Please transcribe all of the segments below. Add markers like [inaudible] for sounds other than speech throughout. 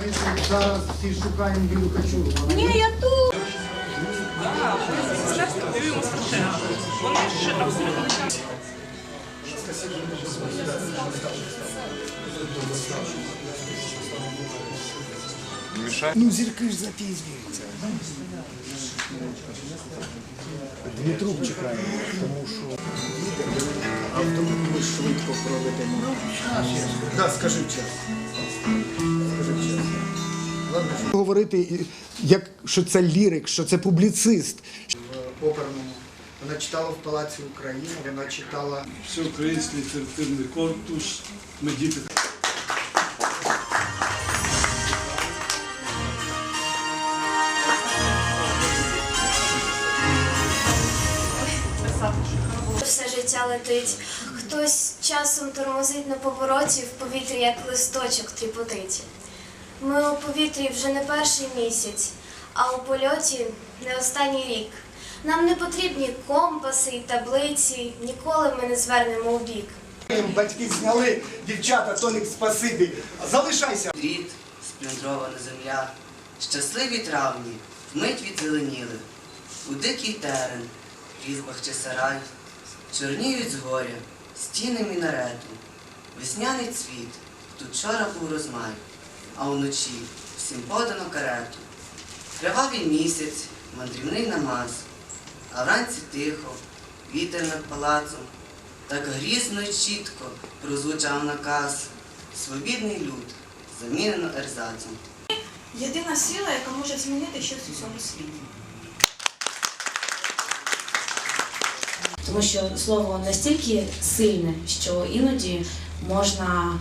Ми зараз всі шукаємо Юлю Качуру. Ні, я тут. Вони абсолютно Ну, зірки ж запізнюються. Дмитрук чекає, тому що автомобіль швидко проведемо. Да, скажи чесно. Говорити, як, що це лірик, що це публіцист. В оперному. Вона читала в Палаці України, вона читала Всеукраїнський літературний корпус. Ми діти. Все життя летить. Хтось часом тормозить на повороті в повітрі, як листочок тріпотить. Ми у повітрі вже не перший місяць, а у польоті не останній рік. Нам не потрібні компаси і таблиці, ніколи ми не звернемо у бік. Батьки зняли, дівчата, Толік, спасибі. Залишайся. Дріт, сплюндрована земля, щасливі травні, вмить відзеленіли. У дикий терен, різбах чи сарай, чорніють згоря, стіни мінарету, весняний цвіт, тут вчора був розмай, а уночі всім подано карету. Кривавий місяць, мандрівний намаз, а вранці тихо, вітер над палацом, так грізно й чітко прозвучав наказ. Свобідний люд замінено ерзацем. Єдина сила, яка може змінити щось у цьому світі. Тому що слово настільки сильне, що іноді можна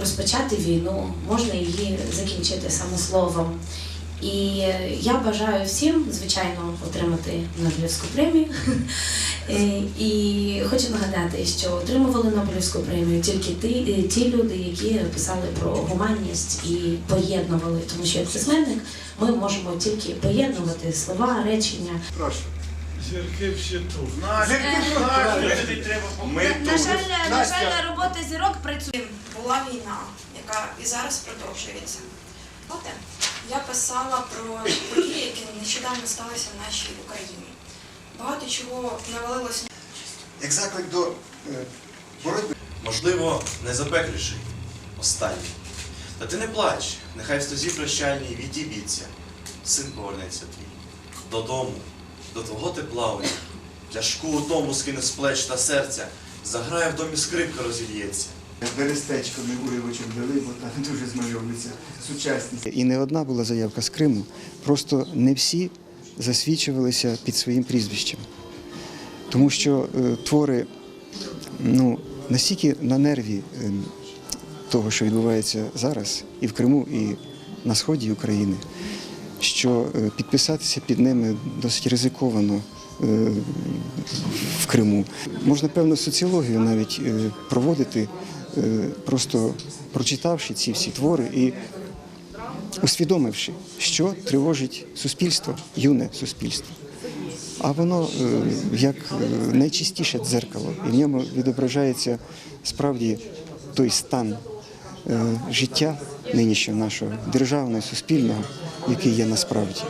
розпочати війну, можна її закінчити саме словом. І е, я бажаю всім, звичайно, отримати Нобелівську премію. [laughs] Е, І хочу нагадати, що отримували Нобелівську премію тільки ті, е, ті люди, які писали про гуманність і поєднували, тому що як письменник ми можемо тільки поєднувати слова, речення. Прошу. Зірки всі тут. Ми На жаль, на Настя. жаль, робота зірок працює. Була війна, яка і зараз продовжується. От я писала про події, які нещодавно сталися в нашій Україні. Багато чого навалилось Як заклик до е, боротьби. Можливо, найзапекліший, останній. Та ти не плач, нехай в стозі прощальній відібіться. Син повернеться твій. Додому, до твого тепла у ній. Тяжку утому скине з плеч та серця, заграє в домі скрипка розільється. Берестечко ми уривочок дали, бо там дуже змальовується сучасність. І не одна була заявка з Криму, просто не всі засвідчувалися під своїм прізвищем. Тому що е, твори ну, настільки на нерві е, того, що відбувається зараз, і в Криму, і на сході України, що е, підписатися під ними досить ризиковано е, в Криму. Можна певну соціологію навіть е, проводити, просто прочитавши ці всі твори і усвідомивши, що тривожить суспільство, юне суспільство. А воно як найчистіше дзеркало, і в ньому відображається справді той стан життя нинішнього нашого державного, суспільного, який є насправді.